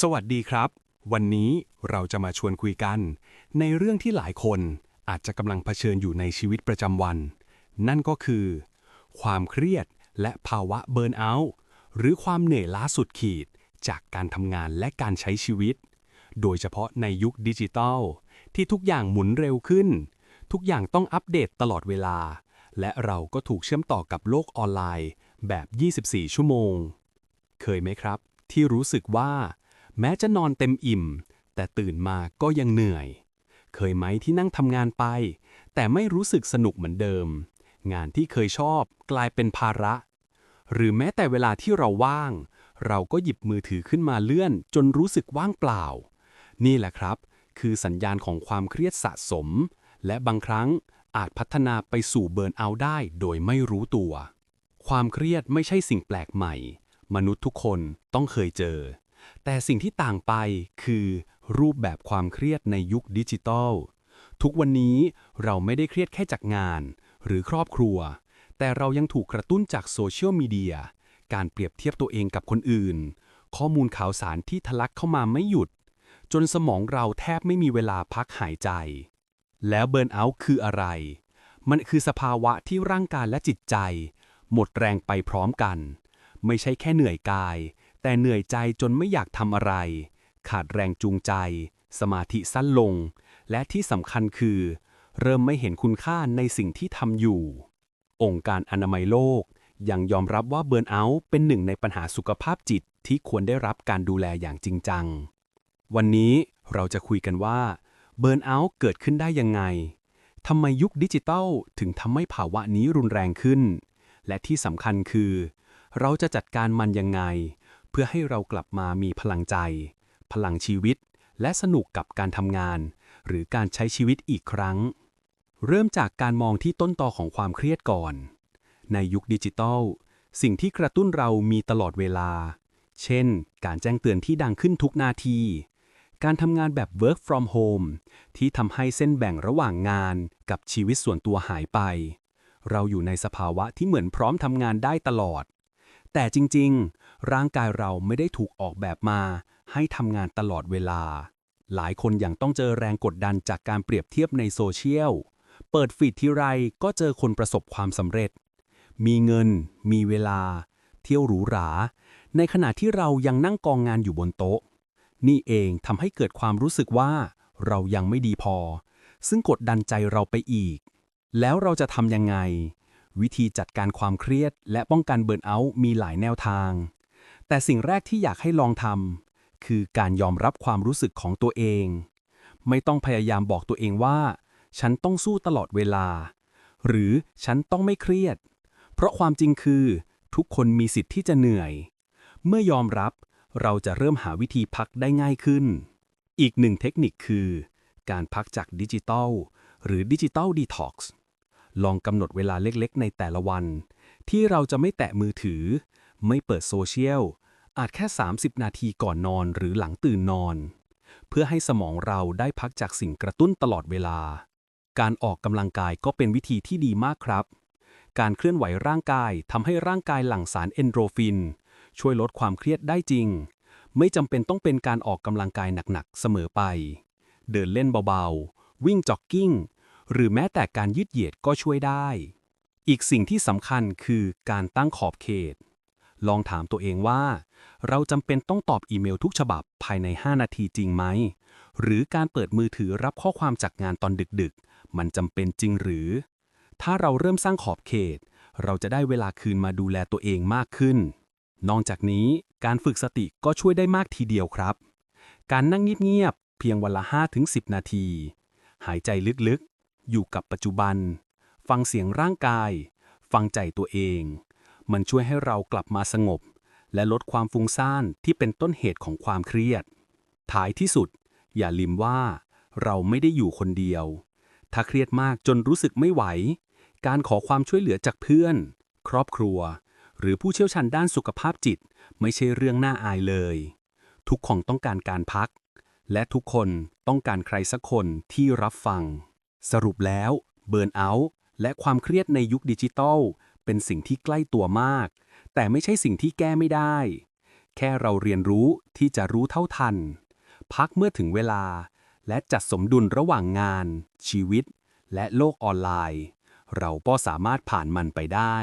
สวัสดีครับ วันนี้เราจะมาชวนคุยกัน ในเรื่องที่หลายคนอาจจะกำลังเผชิญอยู่ในชีวิตประจำวัน นั่นก็คือ ความเครียดและภาวะเบิร์นเอาท์หรือความเหนื่อยล้าสุดขีดจากการทำงานและการใช้ชีวิต โดยเฉพาะในยุคดิจิทัลที่ทุกอย่างหมุนเร็วขึ้น ทุกอย่างต้องอัปเดตตลอดเวลา และเราก็ถูกเชื่อมต่อกับโลกออนไลน์แบบ 24 ชั่วโมง เคยไหมครับ ที่รู้สึกว่า แม้จะนอนเต็มอิ่ม แต่ตื่นมาก็ยังเหนื่อย เคยไหมที่นั่งทำงานไป แต่ไม่รู้สึกสนุกเหมือนเดิม งานที่เคยชอบกลายเป็นภาระ หรือแม้แต่เวลาที่เราว่าง เราก็หยิบมือถือขึ้นมาเลื่อน จนรู้สึกว่างเปล่า นี่แหละครับ คือสัญญาณของความเครียดสะสม และบางครั้งอาจพัฒนาไปสู่เบิร์นเอาได้โดยไม่รู้ตัว ความเครียดไม่ใช่สิ่งแปลกใหม่ มนุษย์ทุกคนต้องเคยเจอ แต่สิ่งที่ต่างไปคือรูปแบบความเครียดในยุคดิจิทัลทุกวันนี้เราไม่ได้เครียดแค่จากงาน หรือครอบครัว แต่เรายังถูกกระตุ้นจากโซเชียลมีเดีย การเปรียบเทียบตัวเองกับคนอื่น ข้อมูลข่าวสารที่ทะลักเข้ามาไม่หยุด จนสมองเราแทบไม่มีเวลาพักหายใจ แล้วเบิร์นเอาท์คืออะไร มันคือสภาวะที่ร่างกายและจิตใจ หมดแรงไปพร้อมกัน ไม่ใช่แค่เหนื่อยกาย แต่เหนื่อยใจจนไม่อยากทำอะไร ขาดแรงจูงใจ สมาธิสั้นลง และที่สำคัญคือ เริ่มไม่เห็นคุณค่าในสิ่งที่ทำอยู่ องค์การอนามัยโลกยังยอมรับว่าเบิร์นเอาท์เป็นหนึ่งในปัญหาสุขภาพจิตที่ควรได้รับการดูแลอย่างจริงจัง วันนี้เราจะคุยกันว่าเบิร์นเอาท์เกิดขึ้นได้ยังไง ทำไมยุคดิจิทัลถึงทำให้ภาวะนี้รุนแรงขึ้น และที่สำคัญคือ เราจะจัดการมันยังไง เพื่อให้เรากลับมามีพลังใจ พลังชีวิต และสนุกกับการทำงาน หรือการใช้ชีวิตอีกครั้ง เริ่มจากการมองที่ต้นตอของความเครียดก่อน ในยุคดิจิทัล สิ่งที่กระตุ้นเรามีตลอดเวลา เช่น การแจ้งเตือนที่ดังขึ้นทุกนาที การทำงานแบบ work from home ที่ทำให้เส้นแบ่งระหว่างงานกับชีวิตส่วนตัวหายไป เราอยู่ในสภาวะที่เหมือนพร้อมทำงานได้ตลอด แต่จริงๆ ร่างกายเราไม่ได้ถูกออกแบบมา ให้ทำงานตลอดเวลา หลายคนยังต้องเจอแรงกดดันจากการเปรียบเทียบในโซเชียล เปิดฟีดทีไรก็เจอคนประสบความสำเร็จ มีเงิน มีเวลา เที่ยวหรูหรา ในขณะที่เรายังนั่งกองงานอยู่บนโต๊ะ นี่เองทำให้เกิดความรู้สึกว่า เรายังไม่ดีพอ ซึ่งกดดันใจเราไปอีก แล้วเราจะทำยังไง วิธีจัดการความเครียด และป้องกันเบิร์นเอาท์มีหลายแนวทาง แต่สิ่งแรกที่อยากให้ลองทำคือการยอมรับความรู้สึกของตัวเอง ไม่ต้องพยายามบอกตัวเองว่า ฉันต้องสู้ตลอดเวลา หรือฉันต้องไม่เครียด เพราะความจริงคือ ทุกคนมีสิทธิ์ที่จะเหนื่อย เมื่อยอมรับเราจะเริ่มหาวิธีพักได้ง่ายขึ้น อีกหนึ่งเทคนิคคือ การพักจากดิจิทัลหรือดิจิทัลดีท็อกซ์ ลองกำหนดเวลาเล็กๆ ในแต่ละวัน ที่เราจะไม่แตะมือถือ ไม่เปิดโซเชียล อาจแค่ 30 นาทีก่อนนอนหรือหลังตื่นนอน เพื่อให้สมองเราได้พักจากสิ่งกระตุ้นตลอดเวลา การออกกำลังกายก็เป็นวิธีที่ดีมากครับ การเคลื่อนไหวร่างกายทำให้ร่างกายหลั่งสารเอนโดรฟิน ช่วยลดความเครียดได้จริง ไม่จำเป็นต้องเป็นการออกกำลังกายหนักๆเสมอไป เดินเล่นเบาๆ วิ่งจ็อกกิ้ง หรือแม้แต่การยืดเหยียดก็ช่วยได้ อีกสิ่งที่สำคัญคือการตั้งขอบเขต ลองถามตัวเองว่า เราจำเป็นต้องตอบอีเมลทุกฉบับภายใน 5 นาทีจริงไหม หรือการเปิดมือถือรับข้อความจากงานตอนดึกๆ มันจำเป็นจริงหรือ ถ้าเราเริ่มสร้างขอบเขต เราจะได้เวลาคืนมาดูแลตัวเองมากขึ้น นอกจากนี้การฝึกสติก็ช่วยได้มากทีเดียวครับ การนั่งเงียบๆเพียงวันละ 5-10 นาที หายใจลึกๆ อยู่กับปัจจุบัน ฟังเสียงร่างกาย ฟังใจตัวเอง มันช่วยให้เรากลับมาสงบ และลดความฟุ้งซ่านที่เป็นต้นเหตุของความเครียด ท้ายที่สุด อย่าลืมว่า เราไม่ได้อยู่คนเดียว ถ้าเครียดมากจนรู้สึกไม่ไหว การขอความช่วยเหลือจากเพื่อน ครอบครัว หรือผู้เชี่ยวชาญด้านสุขภาพจิต ไม่ใช่เรื่องน่าอายเลย ทุกคนต้องการการพัก และทุกคนต้องการใครสักคนที่รับฟัง สรุปแล้วเบิร์นเอาท์และความเครียดในยุคดิจิทัลเป็นสิ่งที่ใกล้ตัวมาก แต่ไม่ใช่สิ่งที่แก้ไม่ได้แแค่เราเรียนรู้ที่จะรู้เท่าทัน พักเมื่อถึงเวลา และจัดสมดุลระหว่างงาน ชีวิต และโลกออนไลน์ เราก็สามารถผ่านมันไปได้